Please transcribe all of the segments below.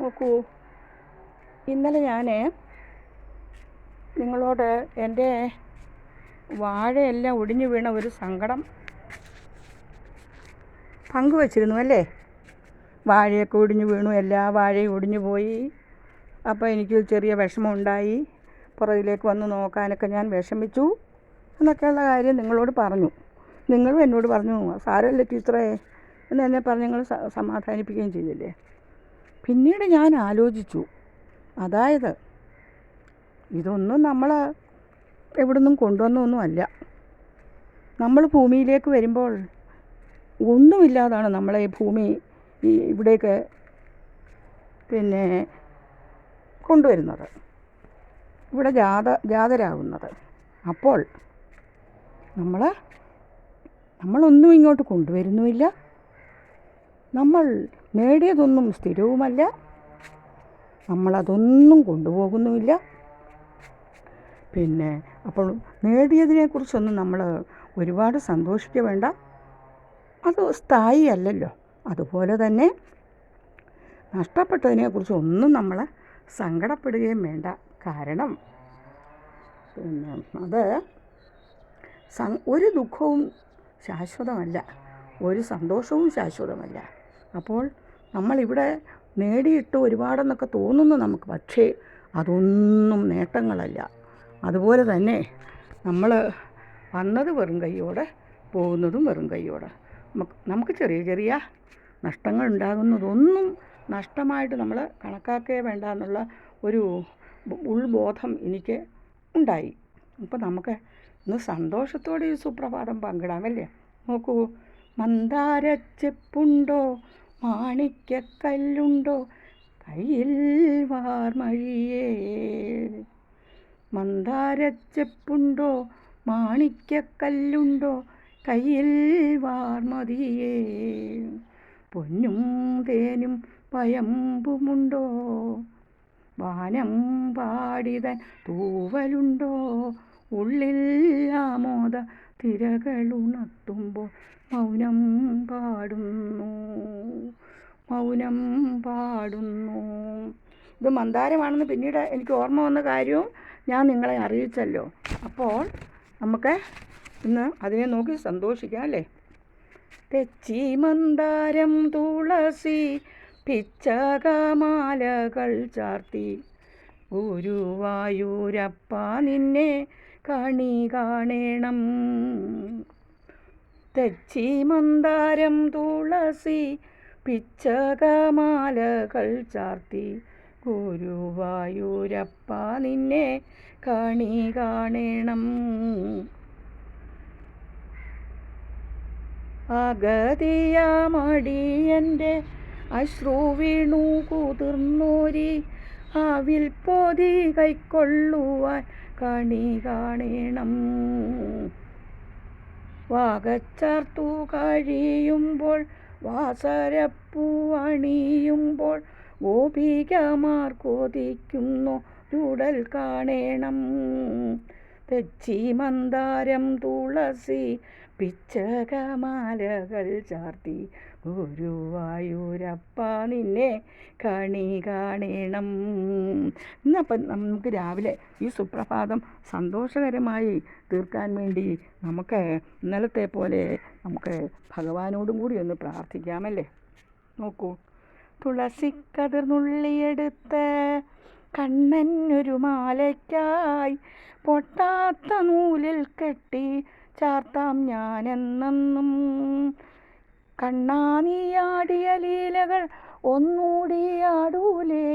നോക്കൂ. ഇന്നലെ ഞാൻ നിങ്ങളോട് എന്റെ വാഴയെല്ലാം ഒടിഞ്ഞു വീണ ഒരു സങ്കടം പങ്കുവച്ചിരുന്നു അല്ലേ? വാഴയൊക്കെ ഒടിഞ്ഞു വീണു എല്ലാ വാഴയും ഒടിഞ്ഞു പോയി. അപ്പോൾ എനിക്ക് ചെറിയ വിഷമമുണ്ടായി. പുറകിലേക്ക് വന്ന് നോക്കാനൊക്കെ ഞാൻ വിഷമിച്ചു എന്നൊക്കെയുള്ള കാര്യം നിങ്ങളോട് പറഞ്ഞു. നിങ്ങളും എന്നോട് പറഞ്ഞു സാരമല്ല ടീച്ചറേ എന്ന് എന്നെ പറഞ്ഞ് നിങ്ങൾ സമാധാനിപ്പിക്കുകയും ചെയ്തില്ലേ? പിന്നീട് ഞാൻ ആലോചിച്ചു. അതായത് ഇതൊന്നും നമ്മൾ എവിടുന്നും കൊണ്ടുവന്നൊന്നുമല്ല നമ്മൾ ഭൂമിയിലേക്ക് വരുമ്പോൾ ഒന്നുമില്ലാതാണ് നമ്മളെ ഈ ഭൂമി ഇവിടേക്ക് പിന്നെ കൊണ്ടുവരുന്നത്. ഇവിടെ ജാത ജാതരാകുന്നത് അപ്പോൾ നമ്മൾ നമ്മളൊന്നും ഇങ്ങോട്ട് കൊണ്ടുവരുന്നുമില്ല. നമ്മൾ നേടിയതൊന്നും സ്ഥിരവുമല്ല. നമ്മളതൊന്നും കൊണ്ടുപോകുന്നുമില്ല. പിന്നെ അപ്പോൾ നേടിയതിനെക്കുറിച്ചൊന്നും നമ്മൾ ഒരുപാട് സന്തോഷിക്കുക വേണ്ട. അത് സ്ഥായി അല്ലല്ലോ അതുപോലെ തന്നെ നഷ്ടപ്പെട്ടതിനെക്കുറിച്ച് ഒന്നും നമ്മൾ സങ്കടപ്പെടുകയും വേണ്ട. കാരണം പിന്നെ അത് ഒരു ദുഃഖവും ശാശ്വതമല്ല. ഒരു സന്തോഷവും ശാശ്വതമല്ല. അപ്പോൾ നമ്മളിവിടെ നേടിയിട്ട് ഒരുപാടെന്നൊക്കെ തോന്നുന്നു നമുക്ക്. പക്ഷേ അതൊന്നും നേട്ടങ്ങളല്ല. അതുപോലെ തന്നെ നമ്മൾ വന്നത് വെറും കൈയോടെ പോകുന്നതും വെറും കൈയോടെ നമുക്ക് ചെറിയ ചെറിയ നഷ്ടങ്ങൾ ഉണ്ടാകുന്നതൊന്നും നഷ്ടമായിട്ട് നമ്മൾ കണക്കാക്കേ വേണ്ട എന്നുള്ള ഒരു ഉൾബോധം എനിക്ക് ഉണ്ടായി. അപ്പോൾ നമുക്ക് ഇന്ന് സന്തോഷത്തോടെ ഈ സുപ്രഭാതം പങ്കിടാമല്ലേ നോക്കൂ മന്ദാരച്ചെപ്പുണ്ടോ? മാണിക്യക്കല്ലുണ്ടോ കയ്യിൽ വാർമഴിയേ മന്ദാരച്ചെപ്പുണ്ടോ? മാണിക്കക്കല്ലുണ്ടോ? കയ്യിൽ വാർമതിയേ പൊന്നും തേനും പയമ്പുമുണ്ടോ? വാനം പാടിതൻ തൂവലുണ്ടോ? ഉള്ളിൽ ആമോദ തിരകളുണർത്തുമ്പോൾ മൗനം പാടുന്നു. മൗനം പാടുന്നു. ഇത് മന്ദാരമാണെന്ന് പിന്നീട് എനിക്ക് ഓർമ്മ വന്ന കാര്യവും ഞാൻ നിങ്ങളെ അറിയിച്ചല്ലോ. അപ്പോൾ നമുക്ക് ഇന്ന് അതിനെ നോക്കി സന്തോഷിക്കാം അല്ലേ? തെച്ചി മന്ദാരം തുളസി പിച്ചകമാലകൾ ചാർത്തി. ഗുരുവായൂരപ്പ നിന്നെ കണി കാണേണം. തെച്ചി മന്ദാരം തുളസി പിച്ചകമാലകൾ ചാർത്തി. ഗുരുവായൂരപ്പ നിന്നെ കണി കാണേണം. അഗതിയാമടിയന്റെ അശ്രു കുതിർന്നൂരി കുതിർന്നോരി അവിൽ പൊതി കൈക്കൊള്ളുവാൻ കണി കാണേണം. വാകച്ചാർത്തു കഴിയുമ്പോൾ വാസരപ്പൂ അണിയുമ്പോൾ ഗോപികമാർ കൊതിക്കുന്നു ചുടൽ കാണേണം. തെച്ചി മന്ദാരം തുളസി പിച്ചകമാലകൾ ചാർത്തി ഗുരുവായൂരപ്പ നിന്നെ കണി കാണണം. ഇന്നപ്പം നമുക്ക് രാവിലെ ഈ സുപ്രഭാതം സന്തോഷകരമായി തീർക്കാൻ വേണ്ടി നമുക്ക് ഇന്നലത്തെ പോലെ നമുക്ക് ഭഗവാനോടും കൂടി ഒന്ന് പ്രാർത്ഥിക്കാമല്ലേ? നോക്കൂ. തുളസി കതിർന്നുള്ളിയെടുത്ത് കണ്ണനൊരു മാലയ്ക്കായി പൊട്ടാത്ത നൂലിൽ കെട്ടി ചാർത്താം ഞാനെന്നെന്നും. കണ്ണാനിയാടിയ ലീലകൾ ഒന്നൂടിയാടൂലേ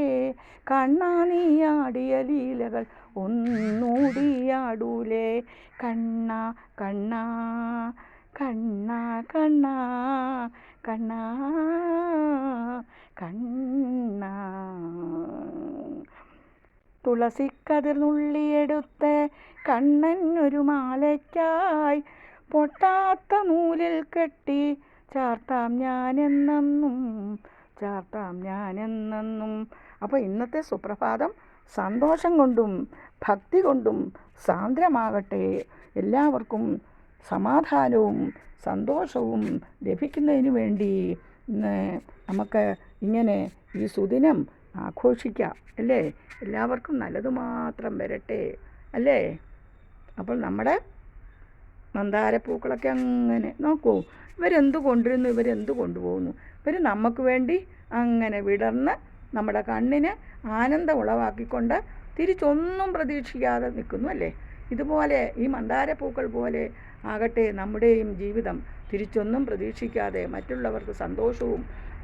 കണ്ണാനിയാടിയ ലീലകൾ ഒന്നൂടിയാടൂലേ കണ്ണ കണ്ണ കണ്ണ കണ്ണ കണ്ണ കണ്ണ. തുളസിക്കതിർ നുള്ളിയെടുത്ത് കണ്ണൻ ഒരു മാലയ്ക്കായി പൊട്ടാത്ത നൂലിൽ കെട്ടി ചാർത്താം ഞാൻ എന്നെന്നും ചാർത്താം ഞാൻ എന്നെന്നും അപ്പോൾ ഇന്നത്തെ സുപ്രഭാതം സന്തോഷം കൊണ്ടും ഭക്തി കൊണ്ടും സാന്ദ്രമാകട്ടെ. എല്ലാവർക്കും സമാധാനവും സന്തോഷവും ലഭിക്കുന്നതിന് വേണ്ടി ഇന്ന് നമുക്ക് ഇങ്ങനെ ഈ സുദിനം ആഘോഷിക്കാം അല്ലേ? എല്ലാവർക്കും നല്ലത് മാത്രം വരട്ടെ അല്ലേ? അപ്പോൾ നമ്മുടെ മന്ദാരപ്പൂക്കളൊക്കെ അങ്ങനെ നോക്കൂ. ഇവരെന്ത് കൊണ്ടുവരുന്നു? ഇവരെന്ത് കൊണ്ടുപോകുന്നു? ഇവർ നമുക്ക് വേണ്ടി അങ്ങനെ വിടർന്ന് നമ്മുടെ കണ്ണിന് ആനന്ദം ഉളവാക്കിക്കൊണ്ട് തിരിച്ചൊന്നും പ്രതീക്ഷിക്കാതെ നിൽക്കുന്നു അല്ലേ? ഇതുപോലെ ഈ മന്ദാരപ്പൂക്കൾ പോലെ ആകട്ടെ നമ്മുടെയും ജീവിതം തിരിച്ചൊന്നും പ്രതീക്ഷിക്കാതെ മറ്റുള്ളവർക്ക് സന്തോഷവും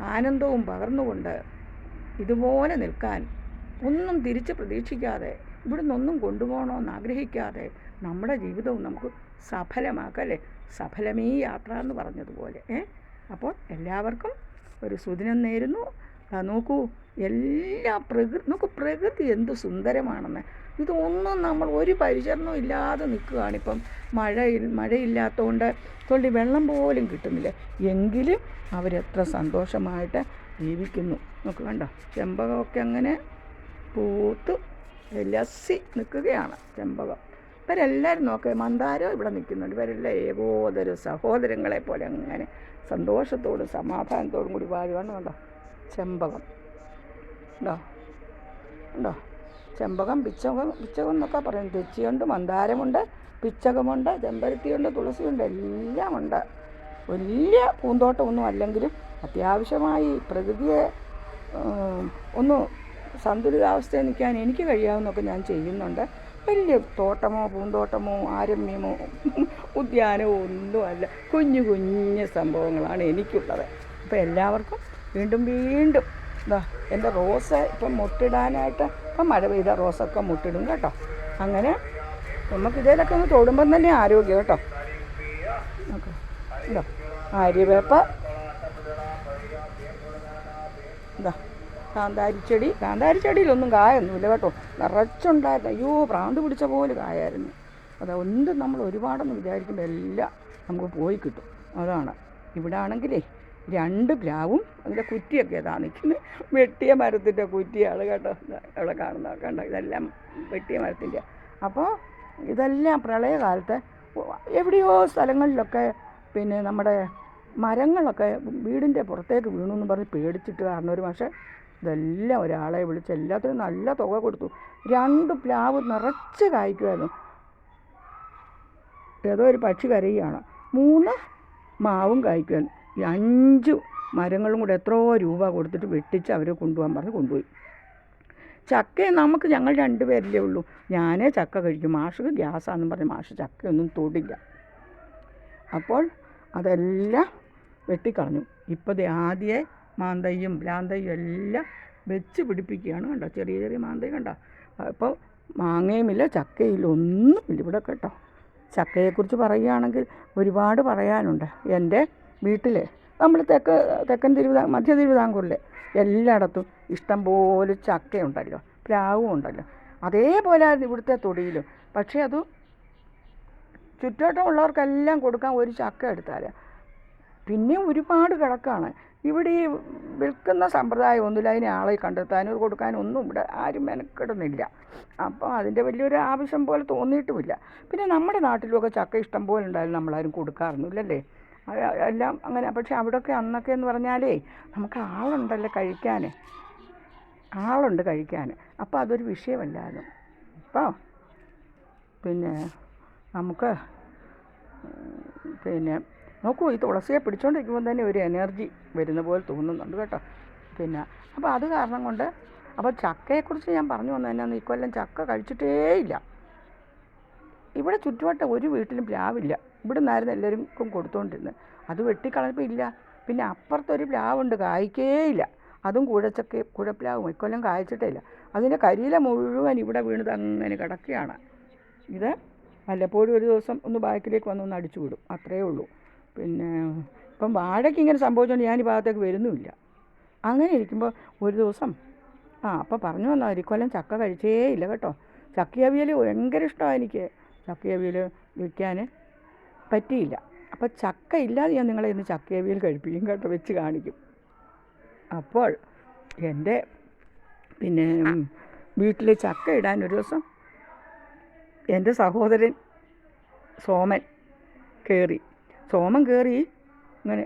ആനന്ദവും പകർന്നുകൊണ്ട് ഇതുപോലെ നിൽക്കാൻ ഒന്നും തിരിച്ച് പ്രതീക്ഷിക്കാതെ ഇവിടുന്ന് ഒന്നും കൊണ്ടുപോകണമെന്ന് ആഗ്രഹിക്കാതെ നമ്മുടെ ജീവിതവും നമുക്ക് സഫലമാക്കല്ലേ? സഫലമേ യാത്ര എന്ന് പറഞ്ഞതുപോലെ ഏ? അപ്പോൾ എല്ലാവർക്കും ഒരു സുദിനം നേരുന്നു. നോക്കൂ എല്ലാ പ്രകൃതി നോക്കൂ പ്രകൃതി എന്ത് സുന്ദരമാണെന്ന്. ഇതൊന്നും നമ്മൾ ഒരു പരിചരണവും ഇല്ലാതെ നിൽക്കുകയാണ് ഇപ്പം. മഴ മഴയില്ലാത്തതുകൊണ്ട് തൊള്ളി വെള്ളം പോലും കിട്ടുന്നില്ല. എങ്കിലും അവരെത്ര സന്തോഷമായിട്ട് ജീവിക്കുന്നു. നോക്ക് കണ്ടോ ചെമ്പകമൊക്കെ അങ്ങനെ പൂത്ത് ലസ്സി നിൽക്കുകയാണ് ചെമ്പകം. ഇവരെല്ലാവരും നോക്കുക മന്ദാരോ ഇവിടെ നിൽക്കുന്നുണ്ട്. ഇവരെല്ലാം ഏകോദര സഹോദരങ്ങളെ പോലെ അങ്ങനെ സന്തോഷത്തോടും സമാധാനത്തോടും കൂടി വാഴുവാണ് കണ്ടോ? ചെമ്പകം. ഉണ്ടോ ഉണ്ടോ ചെമ്പകം പിച്ചകം പിച്ചകം എന്നൊക്കെ പറയും. തെച്ചിയുണ്ട് മന്ദാരമുണ്ട് പിച്ചകമുണ്ട് ചെമ്പരത്തിയുണ്ട് തുളസിയുണ്ട് എല്ലാം ഉണ്ട് വലിയ പൂന്തോട്ടമൊന്നും അല്ലെങ്കിലും അത്യാവശ്യമായി പ്രകൃതിയെ ഒന്ന് സന്തുലിതാവസ്ഥയിൽ നിൽക്കാൻ എനിക്ക് കഴിയാവുന്നൊക്കെ ഞാൻ ചെയ്യുന്നുണ്ട്. വലിയ തോട്ടമോ പൂന്തോട്ടമോ ആരമ്യമോ ഉദ്യാനമോ ഒന്നുമല്ല. കുഞ്ഞു കുഞ്ഞു സംഭവങ്ങളാണ് എനിക്കുള്ളത്. അപ്പോൾ എല്ലാവർക്കും വീണ്ടും വീണ്ടും ഇതാ എന്റെ റോസ് ഇപ്പം മുട്ടിടാനായിട്ട് ഇപ്പം മഴ പെയ്ത റോസൊക്കെ മുട്ടിടും കേട്ടോ. അങ്ങനെ നമുക്ക് ഇതിലൊക്കെ ഒന്ന് തൊടുമ്പം തന്നെ ആരോഗ്യം കേട്ടോ. ഓക്കെ ഇതാ കാന്താരിച്ചെടി. കാന്താരിച്ചെടിയിലൊന്നും കായൊന്നുമില്ല കേട്ടോ. നിറച്ചുണ്ടായിരുന്നു. അയ്യോ പ്രാന്ത് പിടിച്ച പോലെ കായായിരുന്നു. അത് ഒന്നും നമ്മൾ ഒരുപാടൊന്നും വിചാരിക്കുമ്പോൾ എല്ലാം നമുക്ക് പോയി കിട്ടും. അതാണ്. ഇവിടെ ആണെങ്കിലേ രണ്ട് പ്ലാവും അതിന്റെ കുറ്റിയൊക്കെ ഇതാ നിൽക്കുന്നത് വെട്ടിയ മരത്തിന്റെ കുറ്റിയാണ് കേട്ടോ. ഇവിടെ കാണുന്ന കണ്ടോ? ഇതെല്ലാം വെട്ടിയ മരത്തിന്റെ. അപ്പോൾ ഇതെല്ലാം പ്രളയകാലത്ത് എവിടെയോ സ്ഥലങ്ങളിലൊക്കെ പിന്നെ നമ്മുടെ മരങ്ങളൊക്കെ വീടിന്റെ പുറത്തേക്ക് വീണു എന്ന് പറഞ്ഞ് പേടിച്ചിട്ട് കാരണം ഒരു പക്ഷേ ഇതെല്ലാം ഒരാളെ വിളിച്ച് എല്ലാത്തിനും നല്ല തുക കൊടുത്തു. രണ്ട് പ്ലാവ് നിറച്ച് കായ്ക്കുമായിരുന്നു ഏതോ ഒരു പക്ഷി കരയുകയാണ്. മൂന്ന് മാവും കായ്ക്കുമായിരുന്നു ഈ അഞ്ച് മരങ്ങളും കൂടെ എത്രയോ രൂപ കൊടുത്തിട്ട് വെട്ടിച്ച് അവരെ കൊണ്ടുപോകാൻ പറഞ്ഞ് കൊണ്ടുപോയി. ചക്ക നമുക്ക് ഞങ്ങൾ രണ്ടുപേരല്ലേ ഉള്ളൂ. ഞാനേ ചക്ക കഴിക്കും. മാഷ് ഗ്യാസാണെന്ന് പറഞ്ഞ് മാഷ് ചക്കയൊന്നും തൊടില്ല. അപ്പോൾ അതെല്ലാം വെട്ടിക്കളഞ്ഞു. ഇപ്പോൾ ആദ്യമേ മാന്തയ്യും ഭ്രാന്തയും എല്ലാം വെച്ച് പിടിപ്പിക്കുകയാണ് കണ്ടോ? ചെറിയ ചെറിയ മാന്തയും കണ്ടോ? അപ്പോൾ മാങ്ങയുമില്ല ചക്കയില്ല ഒന്നുമില്ല ഇവിടെ കേട്ടോ. ചക്കയെക്കുറിച്ച് പറയുകയാണെങ്കിൽ ഒരുപാട് പറയാനുണ്ട്. എന്റെ വീട്ടിലെ നമ്മൾ തെക്ക് തെക്കൻ തിരുവിതാ മധ്യ തിരുവിതാംകൂറിൽ എല്ലായിടത്തും ഇഷ്ടം പോലെ ചക്കയുണ്ടല്ലോ പ്ലാവും ഉണ്ടല്ലോ. അതേപോലെ ഇവിടുത്തെ തൊടിയിലും. പക്ഷേ അത് ചുറ്റോട്ടമുള്ളവർക്കെല്ലാം കൊടുക്കാൻ ഒരു ചക്ക എടുത്താൽ. പിന്നെ ഒരുപാട് കിടക്കാണ്. ഇവിടെ ഈ വിൽക്കുന്ന സമ്പ്രദായം ഒന്നുമില്ല. അതിനെ ആളെ കണ്ടെത്താനും കൊടുക്കാനും ഒന്നും ഇവിടെ ആരും മെനക്കെടുന്നില്ല. അപ്പോൾ അതിന്റെ വലിയൊരു ആവശ്യം പോലെ തോന്നിയിട്ടുമില്ല. പിന്നെ നമ്മുടെ നാട്ടിലുമൊക്കെ ചക്ക ഇഷ്ടം പോലെ ഉണ്ടായാലും നമ്മളാരും കൊടുക്കാറൊന്നുമില്ലല്ലേ? എല്ലാം അങ്ങനെ. പക്ഷെ അവിടെയൊക്കെ അന്നൊക്കെ എന്ന് പറഞ്ഞാലേ നമുക്ക് ആളുണ്ടല്ലോ കഴിക്കാൻ ആളുണ്ട് കഴിക്കാൻ അപ്പോൾ അതൊരു വിഷയമല്ലായിരുന്നു. അപ്പോൾ പിന്നെ നമുക്ക് പിന്നെ നോക്കൂ ഈ തുളസിയെ പിടിച്ചുകൊണ്ടിരിക്കുമ്പോൾ തന്നെ ഒരു എനർജി വരുന്ന പോലെ തോന്നുന്നുണ്ട് കേട്ടോ. പിന്നെ അപ്പോൾ അത് കാരണം കൊണ്ട് അപ്പോൾ ചക്കയെക്കുറിച്ച് ഞാൻ പറഞ്ഞു വന്നത് എന്നാന്ന് ഇക്കൊല്ലം ചക്ക കഴിച്ചിട്ടേ ഇല്ല ഇവിടെ ചുറ്റുവട്ടം ഒരു വീട്ടിലും പ്ലാവില്ല. ഇവിടെ നിന്നായിരുന്നു എല്ലാവർക്കും കൊടുത്തുകൊണ്ടിരുന്നത് അത് വെട്ടിക്കളഞ്ഞപ്പോൾ ഇല്ല പിന്നെ അപ്പുറത്തൊരു പ്ലാവുണ്ട് കായ്ക്കേയില്ല. അതും കുഴച്ചക്ക കുഴപ്ലാവും ഇക്കൊല്ലം കായ്ച്ചിട്ടേ ഇല്ല അതിന്റെ കരിയില മുഴുവൻ ഇവിടെ വീണത് അങ്ങനെ കിടക്കുകയാണ്. ഇത് വല്ലപ്പോഴും ഒരു ദിവസം ഒന്ന് ബാക്കിലേക്ക് വന്ന് ഒന്ന് അടിച്ചു വിടും. അത്രയേ ഉള്ളൂ. പിന്നെ ഇപ്പം വാഴയ്ക്ക് ഇങ്ങനെ സംഭവിച്ചുകൊണ്ട് ഞാൻ ഈ ഭാഗത്തേക്ക് വരുന്നുമില്ല. അങ്ങനെ ഇരിക്കുമ്പോൾ ഒരു ദിവസം ആ അപ്പോൾ പറഞ്ഞു വന്നാൽ ഇക്കൊല്ലം ചക്ക കഴിച്ചേ ഇല്ല കേട്ടോ. ചക്കയവിയൽ ഭയങ്കര ഇഷ്ടമാണ് എനിക്ക്. ചക്കയവിയൽ വിൽക്കാൻ പറ്റിയില്ല. അപ്പോൾ ചക്ക ഇല്ലാതെ ഞാൻ നിങ്ങളെ ഇന്ന് ചക്കയവിയൽ കഴിപ്പിക്കും കേട്ടോ വെച്ച് കാണിക്കും. അപ്പോൾ എന്റെ പിന്നെ വീട്ടിൽ ചക്ക ഇടാൻ ഒരു ദിവസം എന്റെ സഹോദരൻ സോമൻ കയറി സോമൻ കയറി ഇങ്ങനെ.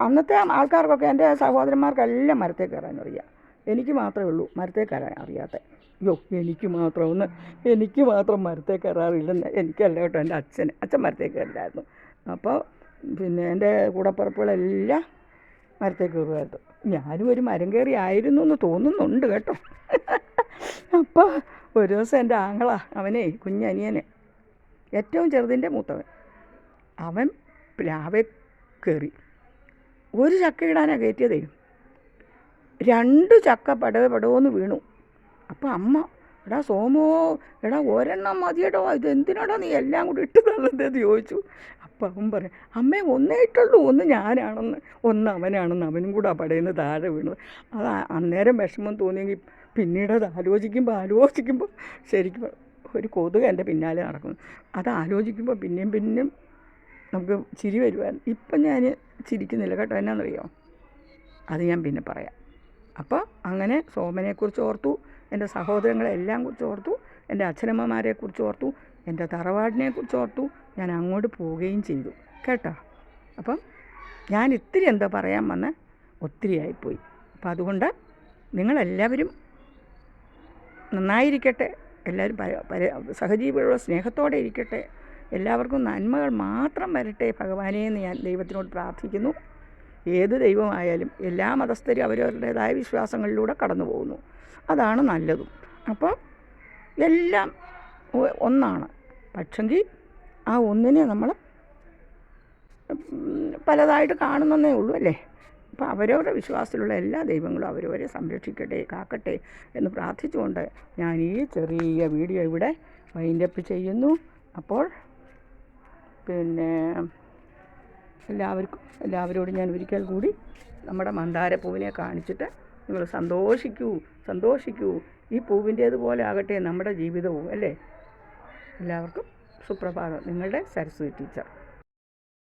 അന്നത്തെ ആൾക്കാർക്കൊക്കെ എന്റെ സഹോദരന്മാർക്കെല്ലാം മരത്തെ കയറാൻ അറിയാം. എനിക്ക് മാത്രമേ ഉള്ളൂ മരത്തെ കയറാൻ അറിയാത്ത. അയ്യോ എനിക്ക് മാത്രം ഒന്ന് എനിക്ക് മാത്രം മരത്തെ കയറാറില്ലെന്ന് എനിക്കല്ല കേട്ടോ എന്റെ അച്ഛൻ. അച്ഛൻ മരത്തെ കയറില്ലായിരുന്നു. അപ്പോൾ പിന്നെ എന്റെ കൂടപ്പുറപ്പുകളെല്ലാം മരത്തെ കയറുമായിരുന്നു. ഞാനും ഒരു മരം കയറി ആയിരുന്നു എന്ന് തോന്നുന്നുണ്ട് കേട്ടോ. അപ്പോൾ ഒരു ദിവസം എന്റെ ആങ്ങളാണ് അവനെ കുഞ്ഞനിയനെ ഏറ്റവും ചെറുതിന്റെ മൂത്തവൻ അവൻ പ്ലാവെ കയറി ഒരു ചക്ക ഇടാനാണ് കയറ്റിയതേ. രണ്ട് ചക്ക പടവ് പടവെന്ന് വീണു. അപ്പോൾ അമ്മ എടാ സോമോ എടാ ഒരെണ്ണം മതിയടോ ഇത് എന്തിനാടാ നീ എല്ലാം കൂടി ഇട്ട് തള്ളതെന്ന് ചോദിച്ചു. അപ്പം അവൻ പറയും അമ്മേ ഒന്നേ ഇട്ടുള്ളൂ ഒന്ന് ഞാനാണെന്ന്. ഒന്ന് അവനാണെന്ന് അവനും കൂടെ നിന്ന് താഴെ വീണത്. അത് അന്നേരം വിഷമം തോന്നിയെങ്കിൽ പിന്നീട് അത് ആലോചിക്കുമ്പോൾ ആലോചിക്കുമ്പോൾ ശരിക്കും ഒരു കൊതുക് എന്റെ പിന്നാലെ നടക്കുന്നു. അത് ആലോചിക്കുമ്പോൾ പിന്നെയും പിന്നെയും നമുക്ക് ചിരി വരുമായിരുന്നു ഇപ്പം ഞാൻ ചിരിക്കുന്നില്ല കേട്ടോ. എന്നാണെന്നറിയോ അത് ഞാൻ പിന്നെ പറയാം. അപ്പോൾ അങ്ങനെ സോമനെക്കുറിച്ച് ഓർത്തു എന്റെ സഹോദരങ്ങളെല്ലാം കുറിച്ച് ഓർത്തു എന്റെ അച്ഛനമ്മമാരെക്കുറിച്ച് ഓർത്തു എന്റെ തറവാടിനെക്കുറിച്ച് ഓർത്തു ഞാൻ അങ്ങോട്ട് പോവുകയും ചെയ്തു. കേട്ടോ? അപ്പം ഞാൻ ഇത്തിരി എന്താ പറയാൻ വന്ന്? ഒത്തിരി ആയിപ്പോയി. അപ്പം അതുകൊണ്ട് നിങ്ങളെല്ലാവരും നന്നായിരിക്കട്ടെ. എല്ലാവരും സഹജീവികളുടെ സ്നേഹത്തോടെ ഇരിക്കട്ടെ. എല്ലാവർക്കും നന്മകൾ മാത്രം വരട്ടെ ഭഗവാനെ എന്ന് ഞാൻ ദൈവത്തിനോട് പ്രാർത്ഥിക്കുന്നു. ഏത് ദൈവമായാലും എല്ലാ മതസ്ഥരും അവരവരുടേതായ വിശ്വാസങ്ങളിലൂടെ കടന്നു പോകുന്നു. അതാണ് നല്ലതും. അപ്പോൾ എല്ലാം ഒന്നാണ്. പക്ഷെങ്കിൽ ആ ഒന്നിനെ നമ്മൾ പലതായിട്ട് കാണുന്നതേ ഉള്ളൂ അല്ലേ? അപ്പോൾ അവരവരുടെ വിശ്വാസത്തിലുള്ള എല്ലാ ദൈവങ്ങളും അവരവരെ സംരക്ഷിക്കട്ടെ കാക്കട്ടെ എന്ന് പ്രാർത്ഥിച്ചുകൊണ്ട് ഞാൻ ഈ ചെറിയ വീഡിയോ ഇവിടെ വൈൻഡപ്പ് ചെയ്യുന്നു. അപ്പോൾ പിന്നെ എല്ലാവർക്കും എല്ലാവരോടും ഞാൻ ഒരിക്കൽ കൂടി നമ്മുടെ മന്ദാരപ്പൂവിനെ കാണിച്ചിട്ട് നിങ്ങൾ സന്തോഷിക്കൂ സന്തോഷിക്കൂ. ഈ പൂവിന്റേതുപോലെ ആകട്ടെ നമ്മുടെ ജീവിതവും അല്ലേ? എല്ലാവർക്കും സുപ്രഭാതം. നിങ്ങളുടെ സരസ്വതി ടീച്ചർ.